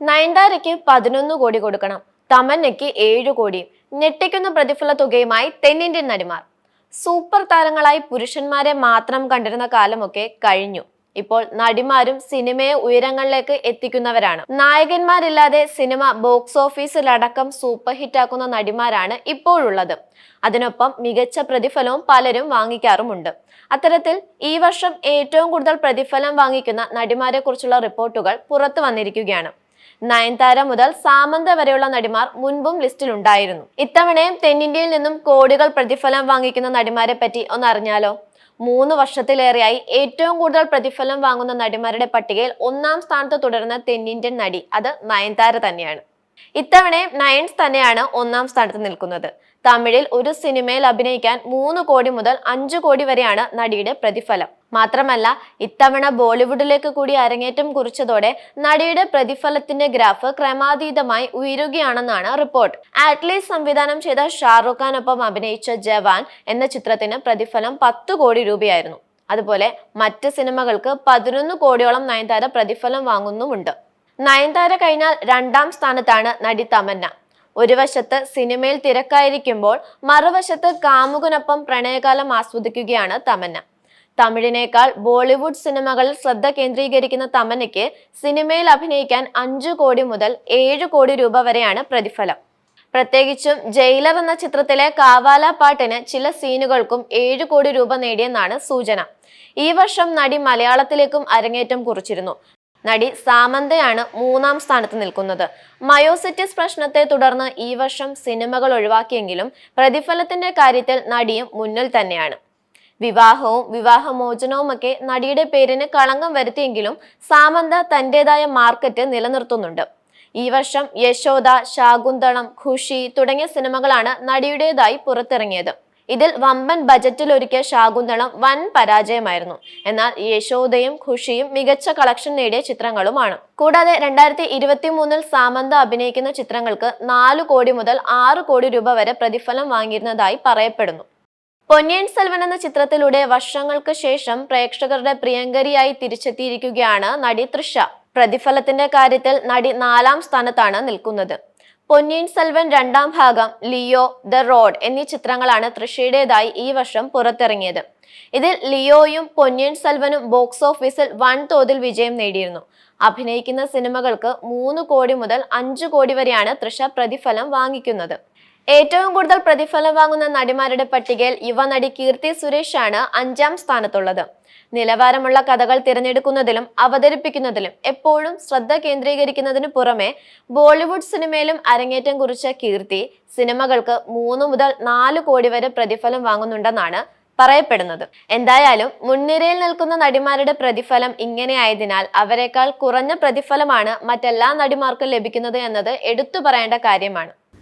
നയൻതാരയ്ക്ക് പതിനൊന്ന് കോടി കൊടുക്കണം. തമന്നയ്ക്ക് ഏഴ് കോടിയും ഞെട്ടിക്കുന്ന പ്രതിഫല തുകയുമായി തെന്നിന്ത്യൻ നടിമാർ. സൂപ്പർ താരങ്ങളായി പുരുഷന്മാരെ മാത്രം കണ്ടിരുന്ന കാലമൊക്കെ കഴിഞ്ഞു. ഇപ്പോൾ നടിമാരും സിനിമയെ ഉയരങ്ങളിലേക്ക് എത്തിക്കുന്നവരാണ്. നായകന്മാരില്ലാതെ സിനിമ ബോക്സ് ഓഫീസിലടക്കം സൂപ്പർ ഹിറ്റാക്കുന്ന നടിമാരാണ് ഇപ്പോഴുള്ളത്. അതിനൊപ്പം മികച്ച പ്രതിഫലവും പലരും വാങ്ങിക്കാറുമുണ്ട്. അത്തരത്തിൽ ഈ വർഷം ഏറ്റവും കൂടുതൽ പ്രതിഫലം വാങ്ങിക്കുന്ന നടിമാരെ കുറിച്ചുള്ള റിപ്പോർട്ടുകൾ പുറത്തു വന്നിരിക്കുകയാണ്. നയൻതാര മുതൽ സാമന്ത വരെയുള്ള നടിമാർ മുൻപും ലിസ്റ്റിലുണ്ടായിരുന്നു. ഇത്തവണയും തെന്നിന്ത്യയിൽ നിന്നും കോടികൾ പ്രതിഫലം വാങ്ങിക്കുന്ന നടിമാരെ പറ്റി ഒന്ന് അറിഞ്ഞാലോ മൂന്ന് വർഷത്തിലേറെയായി ഏറ്റവും കൂടുതൽ പ്രതിഫലം വാങ്ങുന്ന നടിമാരുടെ പട്ടികയിൽ ഒന്നാം സ്ഥാനത്ത് തുടരുന്ന തെന്നിന്ത്യൻ നടി അത് നയൻതാര തന്നെയാണ്. ഇത്തവണയും നയൻസ് തന്നെയാണ് ഒന്നാം സ്ഥാനത്ത് നിൽക്കുന്നത്. തമിഴിൽ ഒരു സിനിമയിൽ അഭിനയിക്കാൻ മൂന്ന് കോടി മുതൽ അഞ്ചു കോടി വരെയാണ് നടിയുടെ പ്രതിഫലം. മാത്രമല്ല ഇത്തവണ ബോളിവുഡിലേക്ക് കൂടി അരങ്ങേറ്റം കുറിച്ചതോടെ നടിയുടെ പ്രതിഫലത്തിന്റെ ഗ്രാഫ് ക്രമാതീതമായി ഉയരുകയാണെന്നാണ് റിപ്പോർട്ട്. ആറ്റ്ലീസ് സംവിധാനം ചെയ്ത ഷാറുഖ് ഖാനൊപ്പം അഭിനയിച്ച ജവാൻ എന്ന ചിത്രത്തിന് പ്രതിഫലം പത്ത് കോടി രൂപയായിരുന്നു. അതുപോലെ മറ്റ് സിനിമകൾക്ക് പതിനൊന്ന് കോടിയോളം നയൻതാര പ്രതിഫലം വാങ്ങുന്നുമുണ്ട്. നയൻതാര കഴിഞ്ഞാൽ രണ്ടാം സ്ഥാനത്താണ് നടി തമന്ന. ഒരു വശത്ത് സിനിമയിൽ തിരക്കായിരിക്കുമ്പോൾ മറുവശത്ത് കാമുകനൊപ്പം പ്രണയകാലം ആസ്വദിക്കുകയാണ് തമന്ന. തമിഴിനേക്കാൾ ബോളിവുഡ് സിനിമകളിൽ ശ്രദ്ധ കേന്ദ്രീകരിക്കുന്ന തമന്നയ്ക്ക് സിനിമയിൽ അഭിനയിക്കാൻ അഞ്ചു കോടി മുതൽ ഏഴ് കോടി രൂപ വരെയാണ് പ്രതിഫലം. പ്രത്യേകിച്ചും ജയിലർ എന്ന ചിത്രത്തിലെ കാവാല പാട്ടിന് ചില സീനുകൾക്കും ഏഴ് കോടി രൂപ നേടിയെന്നാണ് സൂചന. ഈ വർഷം നടി മലയാളത്തിലേക്കും അരങ്ങേറ്റം കുറിച്ചിരുന്നു. നടി സാമന്തയാണ് മൂന്നാം സ്ഥാനത്ത് നിൽക്കുന്നത്. മയോസിറ്റിസ് പ്രശ്നത്തെ തുടർന്ന് ഈ വർഷം സിനിമകൾ ഒഴിവാക്കിയെങ്കിലും പ്രതിഫലത്തിന്റെ കാര്യത്തിൽ നടിയും മുന്നിൽ തന്നെയാണ്. വിവാഹവും വിവാഹമോചനവും ഒക്കെ നടിയുടെ പേരിന് കളങ്കം വരുത്തിയെങ്കിലും സാമന്ത തന്റേതായ മാർക്കറ്റ് നിലനിർത്തുന്നുണ്ട്. ഈ വർഷം യശോദ ശാകുന്തളം ഖുഷി തുടങ്ങിയ സിനിമകളാണ് നടിയുടേതായി പുറത്തിറങ്ങിയത്. ഇതിൽ വമ്പൻ ബജറ്റിൽ ഒരുക്കിയ ശാകുന്തളം വൻ പരാജയമായിരുന്നു. എന്നാൽ യശോദയും ഖുഷിയും മികച്ച കളക്ഷൻ നേടിയ ചിത്രങ്ങളുമാണ്. കൂടാതെ രണ്ടായിരത്തി ഇരുപത്തി മൂന്നിൽ സാമന്ത അഭിനയിക്കുന്ന ചിത്രങ്ങൾക്ക് നാലു കോടി മുതൽ ആറ് കോടി രൂപ വരെ പ്രതിഫലം വാങ്ങിയിരുന്നതായി പറയപ്പെടുന്നു. പൊന്നിയൻ സെൽവൻ എന്ന ചിത്രത്തിലൂടെ വർഷങ്ങൾക്ക് ശേഷം പ്രേക്ഷകരുടെ പ്രിയങ്കരിയായി തിരിച്ചെത്തിയിരിക്കുകയാണ് നടി തൃഷ. പ്രതിഫലത്തിന്റെ കാര്യത്തിൽ നടി നാലാം സ്ഥാനത്താണ് നിൽക്കുന്നത്. പൊന്നിയൻ സെൽവൻ രണ്ടാം ഭാഗം ലിയോ ദ റോഡ് എന്നീ ചിത്രങ്ങളാണ് തൃഷയുടേതായി ഈ വർഷം പുറത്തിറങ്ങിയത്. ഇതിൽ ലിയോയും പൊന്നിയൻ സെൽവനും ബോക്സ് ഓഫീസിൽ വൻതോതിൽ വിജയം നേടിയിരുന്നു. അഭിനയിക്കുന്ന സിനിമകൾക്ക് മൂന്ന് കോടി മുതൽ അഞ്ചു കോടി വരെയാണ് തൃഷ പ്രതിഫലം വാങ്ങിക്കുന്നത്. ഏറ്റവും കൂടുതൽ പ്രതിഫലം വാങ്ങുന്ന നടിമാരുടെ പട്ടികയിൽ യുവ നടി കീർത്തി സുരേഷ് ആണ് അഞ്ചാം സ്ഥാനത്തുള്ളത്. നിലവാരമുള്ള കഥകൾ തിരഞ്ഞെടുക്കുന്നതിലും അവതരിപ്പിക്കുന്നതിലും എപ്പോഴും ശ്രദ്ധ കേന്ദ്രീകരിക്കുന്നതിനു പുറമെ ബോളിവുഡ് സിനിമയിലും അരങ്ങേറ്റം കുറിച്ച കീർത്തി സിനിമകൾക്ക് മൂന്ന് മുതൽ നാല് കോടി വരെ പ്രതിഫലം വാങ്ങുന്നുണ്ടെന്നാണ് പറയപ്പെടുന്നത്. എന്തായാലും മുൻനിരയിൽ നിൽക്കുന്ന നടിമാരുടെ പ്രതിഫലം ഇങ്ങനെയായതിനാൽ അവരെക്കാൾ കുറഞ്ഞ പ്രതിഫലമാണ് മറ്റെല്ലാ നടിമാർക്കും ലഭിക്കുന്നത് എന്നത് എടുത്തു പറയേണ്ട കാര്യമാണ്.